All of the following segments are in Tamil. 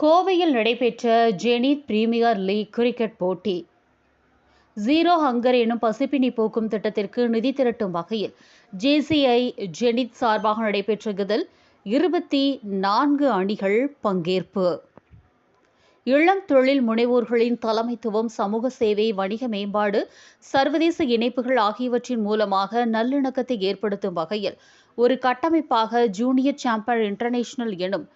கோவையில் நடைபெற்ற ஜெனித் பிரீமியர் லீக் கிரிக்கெட் போட்டி. ஜீரோ ஹங்கர் எனும் பசிப்பினி போக்கும் திட்டத்திற்கு நிதி திரட்டும் வகையில் ஜேசிஐ ஜெனித் சார்பாக நடைபெற்ற இதில் இருபத்தி நான்கு அணிகள் பங்கேற்பு. இளம் தொழில் முனைவோர்களின் தலைமைத்துவம் சமூக சேவை வணிக மேம்பாடு சர்வதேச இணைப்புகள் ஆகியவற்றின் மூலமாக நல்லிணக்கத்தை ஏற்படுத்தும் வகையில் ஒரு கட்டமைப்பாக ஜூனியர் சாம்பியன் இன்டர்நேஷனல் எனும்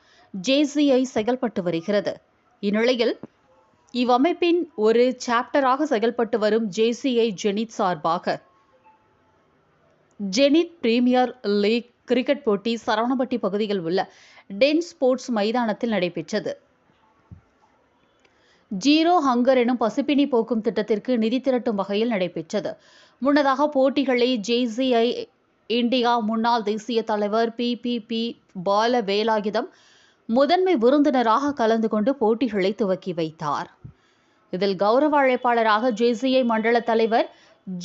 ஜேசிஐ செயல்பட்டு வருகிறது. இந்நிலையில் இவ்வமைப்பின் ஒரு சாப்டராக செயல்பட்டு வரும் ஜேசிஐ ஜெனித் சார்பாக ஜெனித் பிரீமியர் லீக் கிரிக்கெட் போட்டி சரவணப்பட்டி பகுதியில் உள்ள டென் ஸ்போர்ட்ஸ் மைதானத்தில் நடைபெற்றது. ஜீரோ ஹங்கர் எனும் பசிப்பினி போக்கும் திட்டத்திற்கு நிதி திரட்டும் வகையில் நடைபெற்றது. முன்னதாக போட்டிகளை ஜேசிஐ இந்தியா முன்னாள் தேசிய தலைவர் P P P Bala Velayutham முதன்மை விருந்தினராக கலந்து கொண்டு போட்டிகளை துவக்கி வைத்தார். இதில் கௌரவ அழைப்பாளராக ஜேசிஐ மண்டல தலைவர்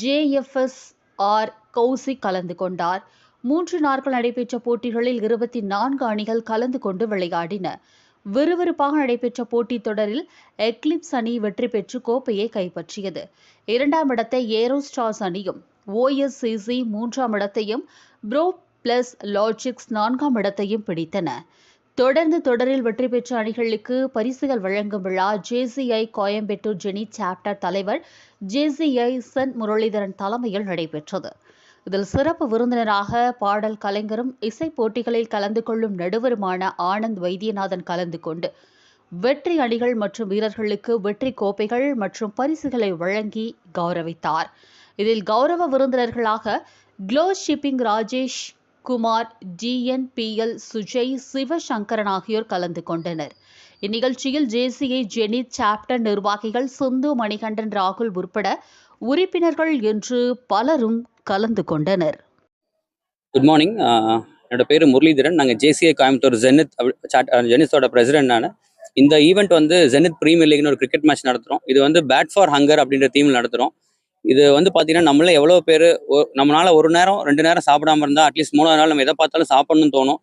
ஜேஎஃப்எஸ் ஆர் கௌசிக் கலந்து கொண்டார். மூன்று நாட்கள் நடைபெற்ற போட்டிகளில் இருபத்தி நான்கு அணிகள் கலந்து கொண்டு விளையாடின. விறுவிறுப்பாக நடைபெற்ற போட்டித் தொடரில் எக்லிப்ஸ் அணி வெற்றி பெற்று கோப்பையை கைப்பற்றியது. இரண்டாம் இடத்தை ஏரோஸ்டார்ஸ் அணியும் ஓஎஸ்சிசி மூன்றாம் இடத்தையும் ப்ரோ பிளஸ் லாஜிக்ஸ் நான்காம் இடத்தையும் பிடித்தன. தொடர்ந்து தொடரில் வெற்றி பெற்ற அணிகளுக்கு பரிசுகள் வழங்கும் விழா ஜேசிஐ கோயம்பேட்டூர் ஜெனி சாப்டர் தலைவர் ஜேசிஐ சென் முரளிதரன் தலைமையில் நடைபெற்றது. இதில் சிறப்பு விருந்தினராக பாடல் கலைஞரும் இசை போட்டிகளில் கலந்து கொள்ளும் நடுவருமான ஆனந்த் வைத்தியநாதன் கலந்து கொண்டு வெற்றி அணிகள் மற்றும் வீரர்களுக்கு வெற்றி கோப்பைகள் மற்றும் பரிசுகளை வழங்கி கௌரவித்தார். இதில் கௌரவ விருந்தினர்களாக glow shipping Rajesh Kumar TNPL Sujay Sivasankaran ஆகியோர் கலந்து கொண்டனர். இந்நிகழ்ச்சியில் ஜேசிஐ ஜெனித் சாப்டர் நிர்வாகிகள் சிந்து மணிகண்டன் ராகுல் உட்பட உறுப்பினர்கள் என்று பலரும் கலந்து கொண்டனர். குட் மார்னிங் என்னோட பேர் முரளிதரன். நாங்கள் ஜேசிஐ கோயம்புத்தூர் ஜெனித் ஜெனித்தோட பிரசிடென்ட் நான். இந்த ஈவெண்ட் வந்து ஜெனித் பிரீமியர் லீக்னு ஒரு கிரிக்கெட் மேட்ச் நடத்துகிறோம் இது வந்து பேட் ஃபார் ஹங்கர் அப்படின்ற தீமில் நடத்துகிறோம் இது வந்து பார்த்தீங்கன்னா நம்மள எவ்வளோ பேர் நம்மளால ஒரு நேரம் ரெண்டு நேரம் சாப்பிடாம இருந்தால் அட்லீஸ்ட் மூணாவது நாள் நம்ம எதை பார்த்தாலும் சாப்பிடணும்னு தோணும்.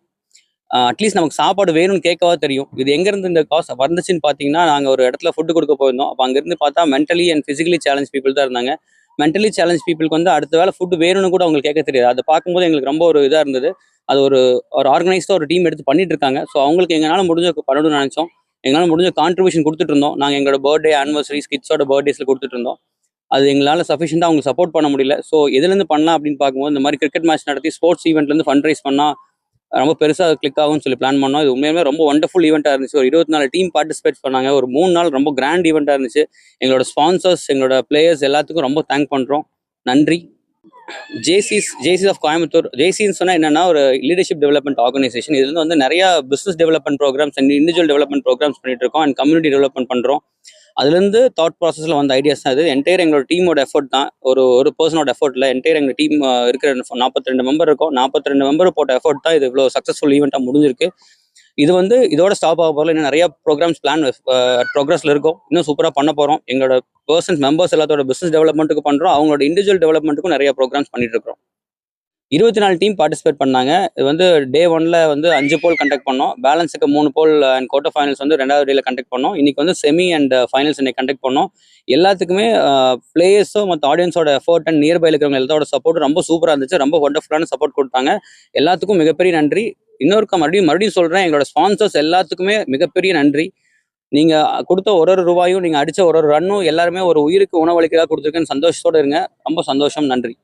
அட்லீஸ்ட் நமக்கு சாப்பாடு வேணும்னு கேட்கவா தெரியும். இது எங்கேருந்து இந்த காசு வந்துச்சுன்னு பார்த்தீங்கன்னா நாங்கள் ஒரு இடத்துல ஃபுட்டு கொடுக்க போயிருந்தோம். அப்போ அங்கேருந்து பார்த்தா mentally and physically challenge people தான் இருந்தாங்க. மென்டலி சேலஞ்ச் பீப்புளுக்கு வந்து அடுத்த வேலை ஃபுட்டு வேணும்னு கூட அவங்களுக்கு கேட்க தெரியாது. அதை பார்க்கும்போது எங்களுக்கு ரொம்ப ஒரு இதாக இருந்தது. அது ஒரு ஒரு ஆர்கனைஸ்டாக ஒரு டீம் எடுத்து பண்ணிட்டு இருக்காங்க. ஸோ அவங்களுக்கு எங்களால் முடிஞ்ச பண்ணணும்னு நினச்சோம். எங்களால் முடிஞ்ச கான்ட்ரிபியூஷன் கொடுத்துட்டு இருந்தோம். நாங்கள் எங்களோட பர்த்டே ஆனிவர்சரிஸ் கிட்ஸோட பர்த்டேஸில் கொடுத்துட்டு இருந்தோம். அது எங்களால் சஃபிஷியண்டாக அவங்க சப்போர்ட் பண்ண முடியல. ஸோ எதுலேருந்து பண்ணலாம் அப்படின்னு பார்க்கும்போது இந்த மாதிரி கிரிக்கெட் மேட்ச் நடத்தி ஸ்போர்ட்ஸ் ஈவெண்ட்லேருந்து ஃபண்ட் ரைஸ் பண்ணால் ரொம்ப பெருசாக கிளிக் ஆகும்னு சொல்லி பிளான் பண்ணோம். இது உண்மையுமே ரொம்ப ஒண்டர்ஃபுல் ஈவெண்ட்டாக இருந்துச்சு. ஒரு இருபத்தி நாலு டீம் பார்ட்டிசிபேட் பண்ணாங்க. ஒரு மூணு நாள் ரொம்ப கிராண்ட் ஈவெண்ட்டாக இருந்துச்சு. எங்களோட ஸ்பான்சர்ஸ் எங்களோட பிளேயர்ஸ் எல்லாத்துக்கும் ரொம்ப தேங்க் பண்ணுறோம் நன்றி. ஜேசிஸ் ஜேசிஸ் ஆஃப் கோயம்புத்தூர் ஜேசின்னு சொன்னால் என்னன்னா ஒரு லீடர்ஷிப் டெவலப்மெண்ட் ஆர்கனைசேஷன் இதுலேருந்து வந்து நிறையா business development programmes and individual development programmes பண்ணிட்டு இருக்கோம். அண்ட் கம்யூனிட்டி டெவலப்மெண்ட் பண்ணுறோம் அதுலேருந்து தாட் ப்ராசஸில் வந்த ஐடியாஸ் தான் இது. என்டையர் எங்களோட டீமோட எஃபர்ட் தான். ஒரு ஒரு பர்சனோட எஃபர்ட்டில் என்டையர் எங்கள் டீம் இருக்கிற நாற்பத்தி ரெண்டு மெம்பர் இருக்கும். நாற்பத்தி ரெண்டு மெம்பர் போட்ட எஃபர்ட் தான் இது இவ்வளோ சக்ஸஸ்ஃபுல் ஈவெண்ட்டாக முடிஞ்சிருக்கு. இது வந்து இதோட ஸ்டாப் ஆக போகல இன்னும் நிறைய ப்ரோக்ராம்ஸ் பிளான் ப்ரோக்ரஸில் இருக்கும். இன்னும் சூப்பராக பண்ண போகிறோம் எங்களோட பர்சன்ஸ் மெம்பர்ஸ் எல்லாத்தோட பிஸ்னஸ் டெவலப்மெண்ட்டுக்கு பண்ணுறோம் அவங்களோட இண்டிவிஜுவல் டெவலப்மெண்ட்டுக்கும் நிறைய ப்ரோக்ராம்ஸ் பண்ணிட்டு இருக்கிறோம். இருபத்தி நாலு டீம் பார்ட்டிசிபேட் பண்ணாங்க. இது வந்து டே ஒன்ல வந்து அஞ்சு போல் கண்டக்ட் பண்ணோம். பேலன்ஸுக்கு மூணு போல் அண்ட் குவார்டர் ஃபைனல்ஸ் வந்து ரெண்டாவது டேல கண்டக்ட் பண்ணோம். இன்னைக்கு வந்து செமி அண்ட் ஃபைனல்ஸ் இன்னைக்கு கண்டக்ட் பண்ணோம். எல்லாத்துக்குமே பிளேயர்ஸும் மற்ற ஆடியன்ஸோட எஃபர்ட் அண்ட் நியர்பைல இருக்கிறவங்க எல்லாத்தோட சப்போர்ட் ரொம்ப சூப்பராக இருந்துச்சு. ரொம்ப ஒண்டர்ஃபுல்லான சப்போர்ட் கொடுத்தாங்க. எல்லாத்துக்கும் மிகப்பெரிய நன்றி. இன்னொருக்க மறுபடியும் மறுபடியும் சொல்கிறேன் எங்களோட ஸ்பான்சர்ஸ் எல்லாத்துக்குமே மிகப்பெரிய நன்றி. நீங்கள் கொடுத்த ஒரு ஒரு ரூபாயும் நீங்கள் அடித்த ஒரு ஒரு ரன்னும் எல்லாருமே ஒரு உயிருக்கு உணவளிக்கிறதா கொடுத்துருக்கேன்னு சந்தோஷத்தோடு இருங்க. ரொம்ப சந்தோஷம். நன்றி.